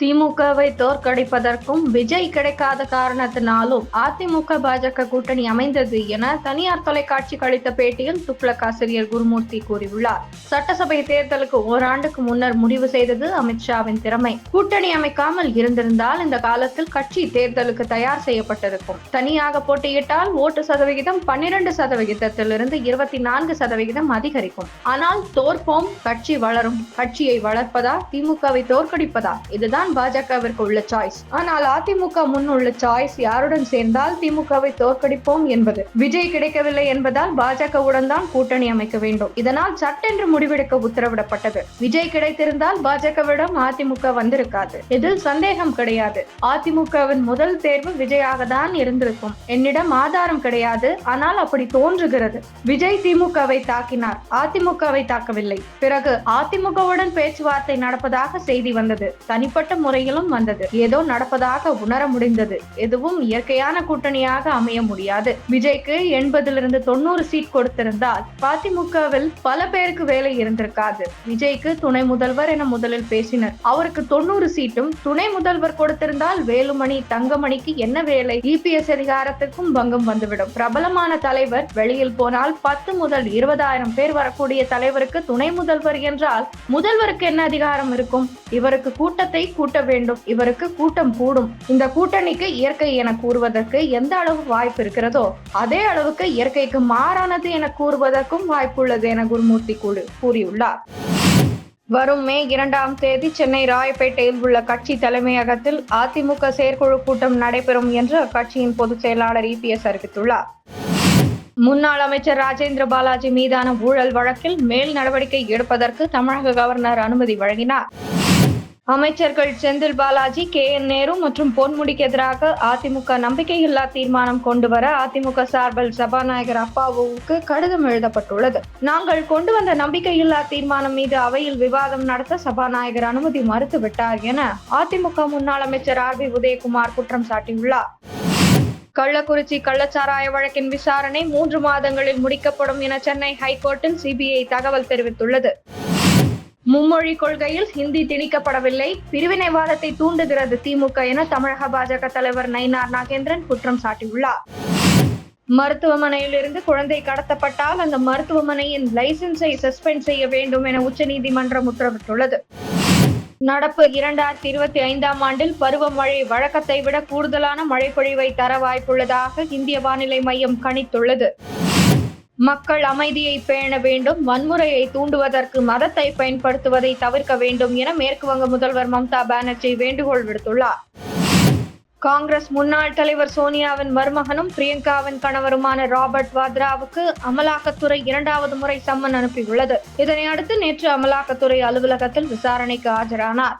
திமுகவை தோற்கடிப்பதற்கும் விஜய் கிடைக்காத காரணத்தினாலும் அதிமுக பாஜக கூட்டணி அமைந்தது என தனியார் தொலைக்காட்சிக்கு அளித்த பேட்டியில் துக்ளக் ஆசிரியர் குருமூர்த்தி கூறியுள்ளார். சட்டசபை தேர்தலுக்கு ஓராண்டுக்கு முன்னர் முடிவு செய்தது அமித்ஷாவின் திறமை. கூட்டணி அமைக்காமல் இருந்திருந்தால் இந்த காலத்தில் கட்சி தேர்தலுக்கு தயார் செய்யப்பட்டிருக்கும். தனியாக போட்டியிட்டால் ஓட்டு சதவிகிதம் பன்னிரண்டு சதவிகிதத்திலிருந்து இருபத்தி நான்கு சதவிகிதம் அதிகரிக்கும். ஆனால் தோற்போம் கட்சி வளரும் கட்சியை வளர்ப்பதா திமுகவை தோற்கடிப்பதா? இதுதான் தான் பாஜகவிற்கு உள்ள சாய்ஸ் ஆனால் அதிமுக முன் உள்ள சாய்ஸ் யாருடன் சேர்ந்தால் திமுகவை தோற்கடிப்போம் என்பது. விஜய் கிடைக்கவில்லை என்பதால் பாஜகவுடன் தான் கூட்டணி அமைக்க வேண்டும். இதனால் சட்டென்று முடிவெடுக்க உத்தரவிடப்பட்டது. விஜய் கிடைத்திருந்தால் பாஜகவிடம் அதிமுக வந்திருக்காது. இதில் சந்தேகம் கிடையாது. அதிமுகவின் முதல் தேர்வு விஜயாக தான் இருந்திருக்கும். என்னிடம் ஆதாரம் கிடையாது. ஆனால் அப்படி தோன்றுகிறது. விஜய் திமுகவை தாக்கினார். அதிமுகவை தாக்கவில்லை. பிறகு அதிமுகவுடன் பேச்சுவார்த்தை நடப்பதாக செய்தி வந்தது. தனிப்பட்ட முறையிலும் வந்தது. ஏதோ நடப்பதாக உணர முடிந்தது. எதுவும் இயற்கையான கூட்டணியாக அமைய முடியாது. விஜய்க்கு எண்பதிலிருந்து தொண்ணூறு சீட் கொடுத்திருந்தால் அதிமுகவில் பல பேருக்கு வேலை இருந்திருக்காது. விஜய்க்கு துணை முதல்வர் என முதலில் பேசினர். அவருக்கு தொண்ணூறு சீட்டும் துணை முதல்வர் கொடுத்திருந்தால் வேலுமணி தங்கமணிக்கு என்ன வேலை? இபிஎஸ் அதிகாரத்துக்கும் பங்கம் வந்துவிடும். பிரபலமான தலைவர் வெளியில் போனால் பத்து முதல் இருபதாயிரம் பேர் வரக்கூடிய தலைவருக்கு துணை முதல்வர் என்றால் முதல்வருக்கு என்ன அதிகாரம் இருக்கும்? இவருக்கு கூட்டத்தை கூட்ட வேண்டும். இவருக்கு கூட்டம் கூடும். இந்த கூட்டணிக்கு இயற்கை என கூறுவதற்கு எந்த அளவு வாய்ப்பு இருக்கிறதோ அதே அளவுக்கு இயற்கைக்கு மாறானது என கூறுவதற்கும் வாய்ப்புள்ளது என குருமூர்த்தி கூறியுள்ளார். வரும் மே இரண்டாம் தேதி சென்னை ராயப்பேட்டையில் உள்ள கட்சி தலைமையகத்தில் அதிமுக செயற்குழு கூட்டம் நடைபெறும் என்று அக்கட்சியின் பொதுச் செயலாளர் இபிஎஸ் அறிவித்துள்ளார். முன்னாள் அமைச்சர் ராஜேந்திர பாலாஜி மீதான ஊழல் வழக்கில் மேல் நடவடிக்கை எடுப்பதற்கு தமிழக கவர்னர் அனுமதி வழங்கினார். அமைச்சர்கள் செந்தில் பாலாஜி கே. என். நேரு மற்றும் பொன்முடிக்கு எதிராக அதிமுக நம்பிக்கையில்லா தீர்மானம் கொண்டு வர அதிமுக சார்பில் சபாநாயகர் அப்பாவுக்கு கடிதம் எழுதப்பட்டுள்ளது. நாங்கள் கொண்டு வந்த நம்பிக்கையில்லா தீர்மானம் மீது அவையில் விவாதம் நடத்த சபாநாயகர் அனுமதி மறுத்துவிட்டார் என அதிமுக முன்னாள் அமைச்சர் ஆர். பி உதயகுமார் குற்றம் சாட்டியுள்ளார். கள்ளக்குறிச்சி கள்ளச்சாராய வழக்கின் விசாரணை மூன்று மாதங்களில் முடிக்கப்படும் என சென்னை ஹைகோர்ட்டில் சிபிஐ தகவல் தெரிவித்துள்ளது. மும்மொழி கொள்கையில் ஹிந்தி திணிக்கப்படவில்லை. பிரிவினைவாதத்தை தூண்டுகிறது திமுக என தமிழக பாஜக தலைவர் நயினார் நாகேந்திரன் குற்றம் சாட்டியுள்ளார். மருத்துவமனையில் இருந்து குழந்தை கடத்தப்பட்டால் அந்த மருத்துவமனையின் லைசன்ஸை சஸ்பெண்ட் செய்ய வேண்டும் என உச்சநீதிமன்றம் உத்தரவிட்டுள்ளது. நடப்பு இரண்டாயிரத்தி இருபத்தி ஐந்தாம் ஆண்டில் பருவமழை வழக்கத்தை விட கூடுதலான மழைப்பொழிவை தர வாய்ப்புள்ளதாக இந்திய வானிலை மையம் கணித்துள்ளது. மக்கள் அமைதியை பேண வேண்டும் வன்முறையை தூண்டுவதற்கு மதத்தை பயன்படுத்துவதை தவிர்க்க வேண்டும் என மேற்குவங்க முதல்வர் மம்தா பானர்ஜி வேண்டுகோள் விடுத்துள்ளார். காங்கிரஸ் முன்னாள் தலைவர் சோனியாவின் மருமகனும் பிரியங்காவின் கணவருமான ராபர்ட் வாத்ராவுக்கு அமலாக்கத்துறை இரண்டாவது முறை சம்மன் அனுப்பியுள்ளது. இதனையடுத்து நேற்று அமலாக்கத்துறை அலுவலகத்தில் விசாரணைக்கு ஆஜரானார்.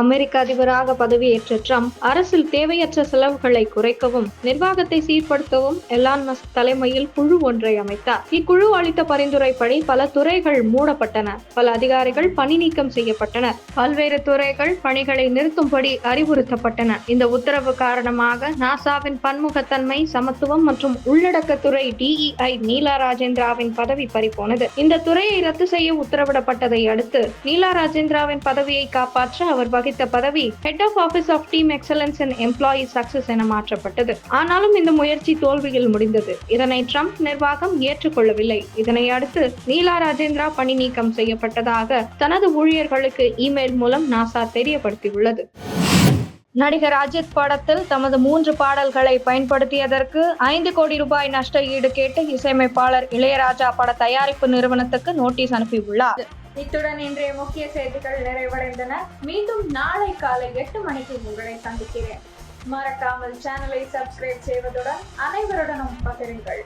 அமெரிக்க அதிபராக பதவியேற்ற ட்ரம்ப் அரசில் தேவையற்ற செலவுகளை குறைக்கவும் நிர்வாகத்தை சீர்படுத்தவும் எலான் மஸ்க் தலைமையில் குழு ஒன்றை அமைத்தார். இக்குழு அளித்த பரிந்துரைப்படி பல துறைகள் மூடப்பட்டன. பல அதிகாரிகள் பணி நீக்கம் செய்யப்பட்டனர். பல்வேறு துறைகள் பணிகளை நிறுத்தும்படி அறிவுறுத்தப்பட்டன. இந்த உத்தரவு காரணமாக நாசாவின் பன்முகத்தன்மை சமத்துவம் மற்றும் உள்ளடக்கத்துறை டிஇஐ நீலா ராஜேந்திராவின் பதவி பறிபோனது. இந்த துறையை ரத்து செய்ய உத்தரவிடப்பட்டதை அடுத்து நீலா ராஜேந்திராவின் பதவியை காப்பாற்ற அவர் வகித்த பதவி head of office of team excellence and employee success என மாற்றப்பட்டது. ஆனாலும் இந்த முயற்சி தோல்வியில் முடிந்தது. இதனை ட்ரம்ப் நிர்வாகம் ஏற்றுக்கொள்ளவில்லை. இதனை அடுத்து நீலா ராஜேந்திரா பணி நீக்கம் செய்யப்பட்டதாக தனது ஊழியர்களுக்கு இமெயில் மூலம் நாசா தெரியப்படுத்தியுள்ளது. நடிகர் அஜித் படத்தில் தமது மூன்று பாடல்களை பயன்படுத்தியதற்கு ஐந்து கோடி ரூபாய் நஷ்ட ஈடு கேட்டு இசையமைப்பாளர் இளையராஜா பட தயாரிப்பு நிறுவனத்துக்கு நோட்டீஸ் அனுப்பியுள்ளார். இத்துடன் இன்றைய முக்கிய செய்திகள் நிறைவடைந்தன. மீண்டும் நாளை காலை எட்டு மணிக்கு உங்களை சந்திக்கிறேன். மறக்காமல் சேனலை சப்ஸ்கிரைப் செய்வதுடன் அனைவருடனும் பகிருங்கள்.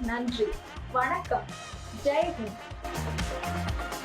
நன்றி. வணக்கம். ஜெய் ஹிந்த்.